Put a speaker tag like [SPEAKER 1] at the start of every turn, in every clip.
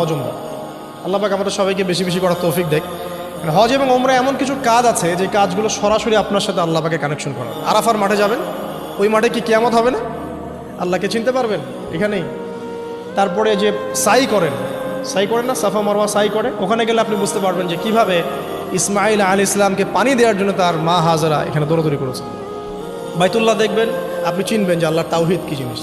[SPEAKER 1] হজ উমরা। আল্লাহ পাক আমাদের সবাইকে বেশি বেশি করার তৌফিক দেখ। মানে হজ এবং ওমরা এমন কিছু কাজ আছে যে কাজগুলো সরাসরি আপনার সাথে আল্লাহ পাকে কানেকশন করা আরাফার মাঠে যাবেন, ওই মাঠে কি কেয়ামত হবে না? আল্লাহকে চিনতে পারবেন এখানেই। তারপরে যে সাই করেন সাই করেন না, সাফা মারওয়া সাই করে ওখানে গেলে আপনি বুঝতে পারবেন যে কীভাবে ইসমাইল আল ইসলামকে পানি দেওয়ার জন্য তার মা হাজারা এখানে দৌড়দৌড়ি করেছে। বাইতুল্লাহ দেখবেন, আপনি চিনবেন যে আল্লাহর তাওহিদ কি জিনিস।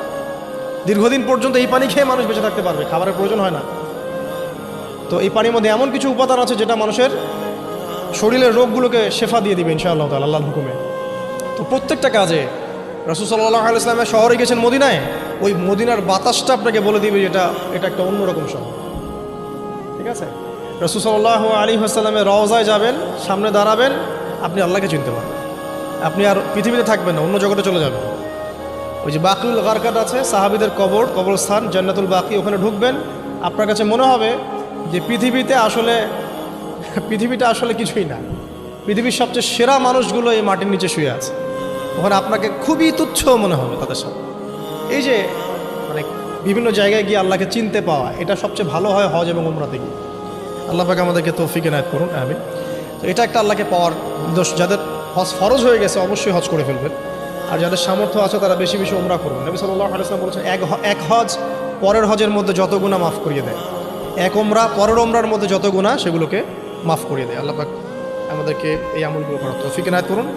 [SPEAKER 1] দীর্ঘদিন পর্যন্ত এই পানি খেয়ে মানুষ বেঁচে থাকতে পারবে, খাবারের প্রয়োজন হয় না। তো এই পানির মধ্যে এমন কিছু উপাদান আছে যেটা মানুষের শরীরের রোগগুলোকে শেফা দিয়ে দিবে, ইনশাআল্লাহ তাআলা, আল্লাহর হুকুমে। তো প্রত্যেকটা কাজে রসুল সাল্লাহ শহরে গেছেন মদিনায়, ওই মদিনার বাতাসটা আপনাকে বলে দিবে যে এটা একটা অন্যরকম শহর। ঠিক আছে? রসুল সাল্লাহ আলী হাসাল্লামের রওজায় যাবেন, সামনে দাঁড়াবেন, আপনি আল্লাহকে চিনতে পারবেন। আপনি আর পৃথিবীতে থাকবেন না, অন্য জগতে চলে যাবেন। ওই যে বাকরুল গারকাত আছে, সাহাবিদের কবর, কবরস্থান, জান্নাতুল বাকি, ওখানে ঢুকবেন। আপনার কাছে মনে হবে যে পৃথিবীতে আসলে, পৃথিবীটা আসলে কিছুই না। পৃথিবীর সবচেয়ে সেরা মানুষগুলো এই মাটির নিচে শুয়ে আছে। ওখানে আপনাকে খুবই তুচ্ছ মনে হবে তাদের সাথে এই যে মানে বিভিন্ন জায়গায় গিয়ে আল্লাহকে চিনতে পাওয়া, এটা সবচেয়ে ভালো হয় হজ এবং উমরাতে গিয়ে। আল্লাহ পাকে আমাদেরকে তৌফিক এনায়ত করুন আমি তো এটা একটা আল্লাহকে পাওয়ার দোষ যাদের হজ ফরজ হয়ে গেছে, অবশ্যই হজ করে ফেলবেন। আর যাদের সামর্থ্য আছে, তারা বেশি বেশি ওমরা করবেন নবী সাল্লাহ আলাইসলাম বলেছেন, এক এক হজ পরের হজের মধ্যে যত গুণা মাফ করিয়ে দেয়। এক ওমরা পরের ওমরার মধ্যে যত গুণা সেগুলোকে মাফ করিয়ে দেয়। আল্লাহ আমাদেরকে এই আমলগুলো করার তৌফিক এনায়ত করুন।